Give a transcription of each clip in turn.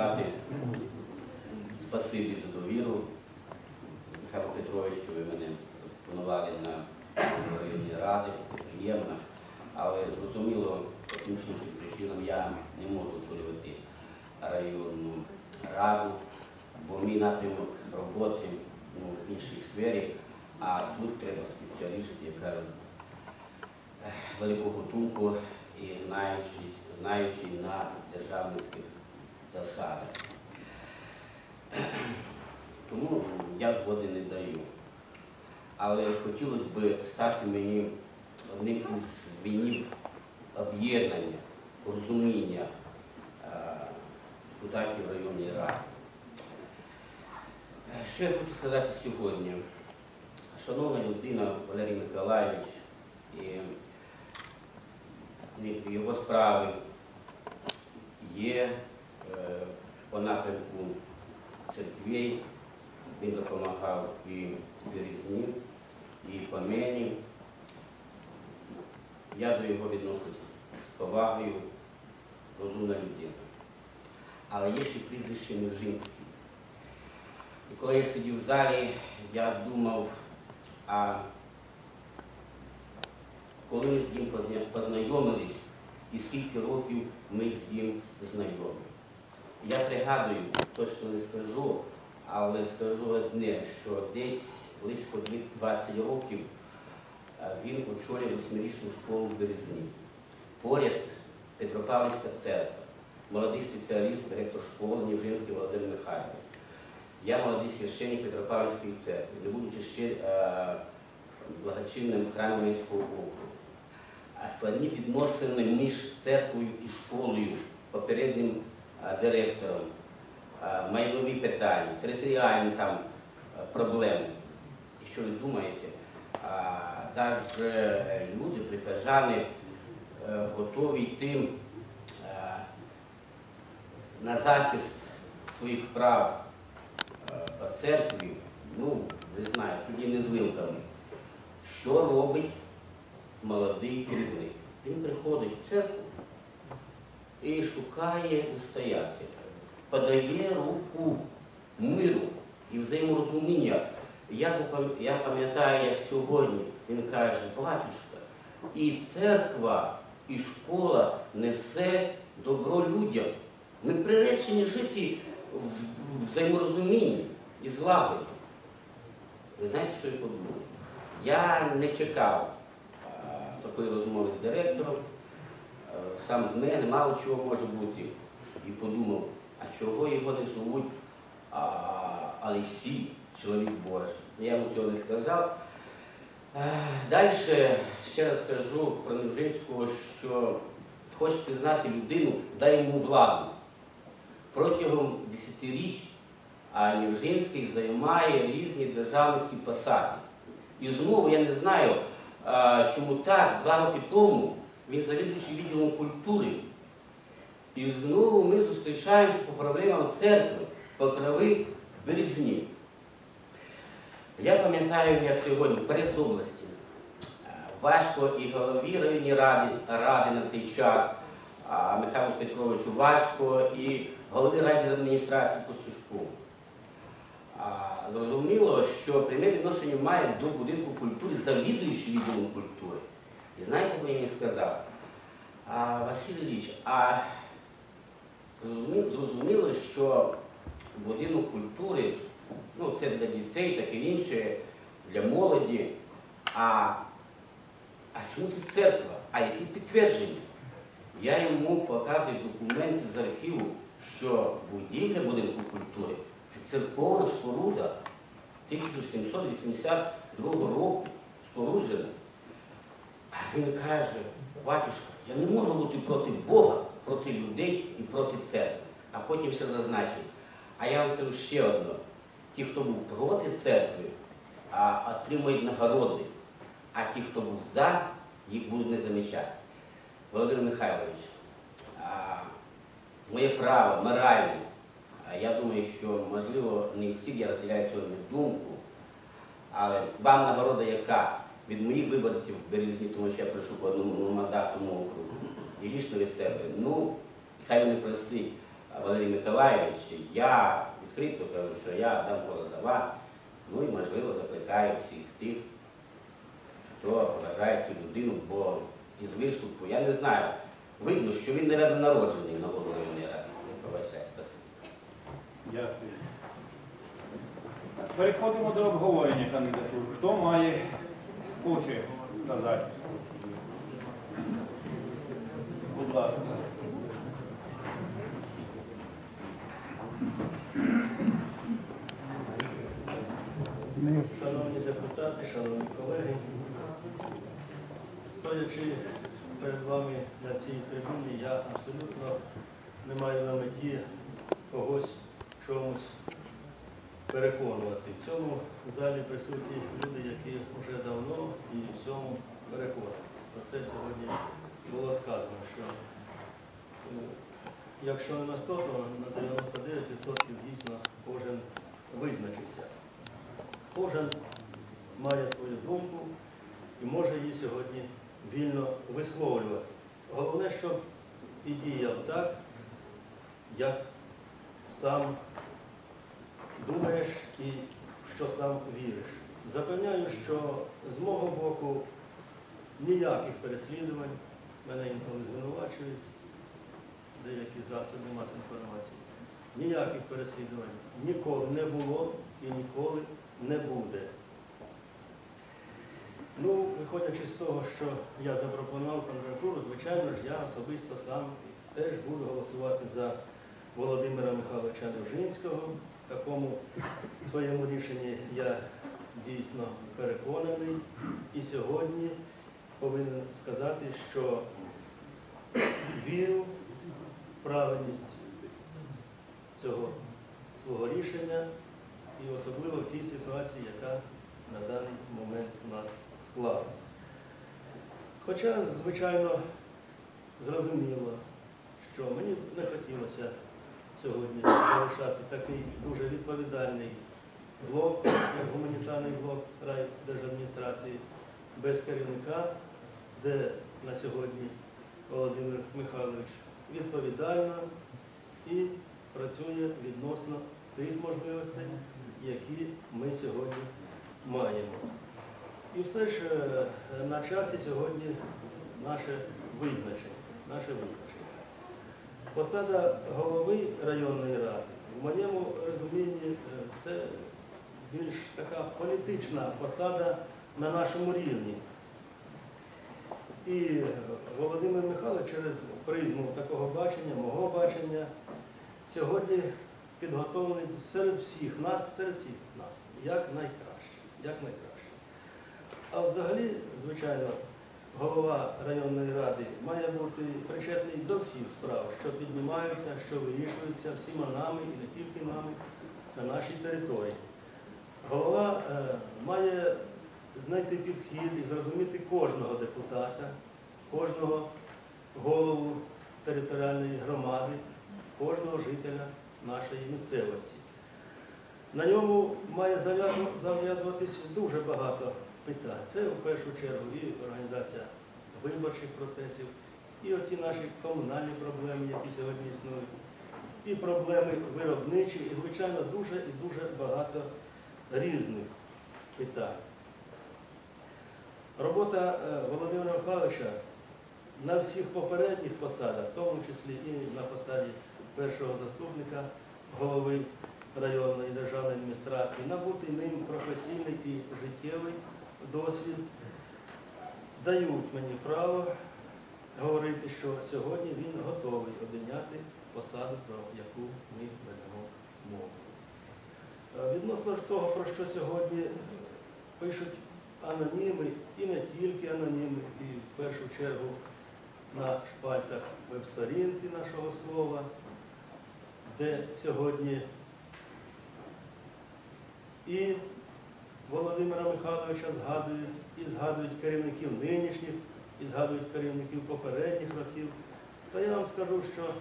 депутати, спасибі за довіру. Михайло Петрович, що ви мене пропонували на районні ради, це приємно. Але зрозуміло, іншим причинам я не можу очолювати районну раду, бо мій напрямок роботи ну, в іншій сфері, а тут треба спеціаліст, яка ех, велику готунку і знаючи, знаючи на державницьких засадах. Тому я згоди не даю. Але хотілося б стати мені одним із звенів об'єднання, розуміння е, депутатів районної ради. Е, Що я хочу сказати сьогодні? Шановна людина Валерій Миколаївич і його справи є по напрямку церквей, він допомагав і Березні, і по мені. Я до його відношусь з повагою, розумна людина. Але є ще прізвище Межинський. І коли я сидів в залі, я думав, а коли ми з ним познайомились і скільки років ми з ним знайомі. Я пригадую, точно не скажу, але скажу одне, що десь близько 20 років е, він очолював восьмирічну школу в Березні. Поряд Петропавлівська церква, молодий спеціаліст, директор школи Ніжинський Володимир Михайлович. Я молодий священник Петропавлівської церкви, не будучи ще е, благочинним храмом міського округу. А складні відносини між церквою і школою, попереднім директором, е, майнові питання, територіальні там е, проблеми. Що ви думаєте? Навіть люди, прихожани, е, готові йти е, на захист своїх прав е, по церкві, ну, не знаю, чуть ли не з вилками. Що робить молодий керівник? Він приходить в церкву і шукає настоятеля, подає руку миру і взаєморозуміння. Я, пам'ятаю, як сьогодні він каже, батюшка, і церква, і школа несе добро людям. Ми приречені жити в взаєморозумінні і злагоді. Ви знаєте, що я подумав? Я не чекав такої розмови з директором. Е, Сам з мене мало чого може бути. І подумав, а чого його не звуть а, Олексій, чоловік Божий. Я йому цього не сказав. Далі ще раз скажу про Невжинського, що хочете знати людину, дай йому владу. Протягом десятиріч а Невжинський займає різні державницькі посади. І знову я не знаю, чому так, два роки тому він завідуючий відділом культури. І знову ми зустрічаємося по проблемам церкви, покрови березні. Я пам'ятаю, як сьогодні в прес-області е, важко і голові районній ради, ради на цей час, Михайлу Петровичу важко, і голові райдержадміністрації Костюшку. А, Зрозуміло, що пряме відношення має до будинку культури завідуючий відділом культури. І знаєте, він мені сказав, а, Василь Ілліч, а зрозуміло, що будинок культури, ну це для дітей, таке інше, для молоді. А, а чому це церква? А які підтвердження? Я йому показую документи з архіву, що будівля будинку культури це церковна споруда 1782 року споруджена. А він каже, батюшка, я не можу бути проти Бога, проти людей і проти церкви. А потім ще зазначив. А я вам скажу ще одне. Ті, хто був проти церкви, отримують нагороди, а ті, хто був за, їх будуть не замічати. Володимир Михайлович, моє право, моральне, я думаю, що, можливо, не всі я розділяю сьогодні думку, але вам нагорода яка? Від моїх виборців в березні, тому що я прийшов по одному мандатному округу, і лічно від себе. Ну, хай вони простить. Валерій Миколаївич, я відкрито кажу, що я дам голос за вас, ну і можливо закликаю всіх тих, хто вважає цю людину, бо із виступу, я не знаю, видно, що він, мабуть, народжений на. Я пробачаю. Дякую. Переходимо до обговорення кандидатур. Хто має, хоче сказати? Будь ласка. Шановні депутати, шановні колеги, стоячи перед вами на цій трибуні, я абсолютно не маю на меті когось чомусь переконувати. В цьому залі присутні люди, які вже давно і в цьому переконані. Про це сьогодні було сказано, що е, якщо не на 100, то на 99% дійсно кожен визначився. Кожен має свою думку і може її сьогодні вільно висловлювати. Головне, щоб і діяв так, як сам думаєш і що сам віриш. Запевняю, що з мого боку ніяких переслідувань, мене інколи звинувачують, деякі засоби масової інформації. Ніяких переслідувань ніколи не було і ніколи не буде. Ну, виходячи з того, що я запропонував кандидатуру, звичайно ж, я особисто сам теж буду голосувати за Володимира Михайловича Довжинського. Такому своєму рішенні я дійсно переконаний. І сьогодні повинен сказати, що вірю в правильність цього свого рішення і особливо в тій ситуації, яка на даний момент у нас склалася. Хоча, звичайно, зрозуміло, що мені не хотілося сьогодні залишати такий дуже відповідальний блок, гуманітарний блок райдержадміністрації, без керівника, де на сьогодні Володимир Михайлович відповідально і працює відносно тих можливостей, які ми сьогодні маємо. І все ж е, на часі сьогодні наше визначення. Наше визначення. Посада голови районної ради, в моєму розумінні, е, це більш така політична посада на нашому рівні. І Володимир Михайлович через призму такого бачення, мого бачення, сьогодні підготовлений серед всіх нас, серед всіх нас, як найкраще. Як найкраще. А взагалі, звичайно, голова районної ради має бути причетний до всіх справ, що піднімаються, що вирішуються всіма нами і не тільки нами на нашій території. Голова е, має знайти підхід і зрозуміти кожного депутата, кожного голову територіальної громади, кожного жителя нашої місцевості. На ньому має зав'язуватись дуже багато питань. Це в першу чергу і організація виборчих процесів, і оті наші комунальні проблеми, які сьогодні існують, і проблеми виробничі, і, звичайно, дуже і дуже багато різних питань. Робота е, Володимира Михайловича на всіх попередніх посадах, в тому числі і на посаді першого заступника голови районної державної адміністрації, набутий ним професійний і життєвий досвід, дають мені право говорити, що сьогодні він готовий обійняти посаду, про яку ми ведемо мову. Е, Відносно того, про що сьогодні пишуть аноніми, і не тільки аноніми, і в першу чергу на шпальтах веб-сторінки нашого слова, де сьогодні. І Володимира Михайловича згадують, і згадують керівників нинішніх, і згадують керівників попередніх років, то я вам скажу, що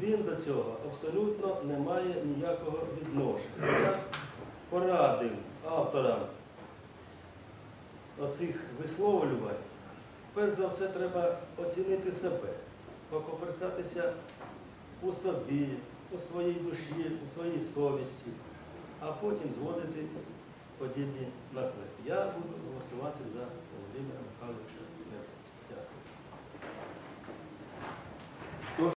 він до цього абсолютно не має ніякого відношення. Я порадив авторам оцих висловлювань, перш за все треба оцінити себе, покоперсатися у собі, у своїй душі, у своїй совісті, а потім зводити подібні наклепи. Я буду голосувати за Володимира Михайловича.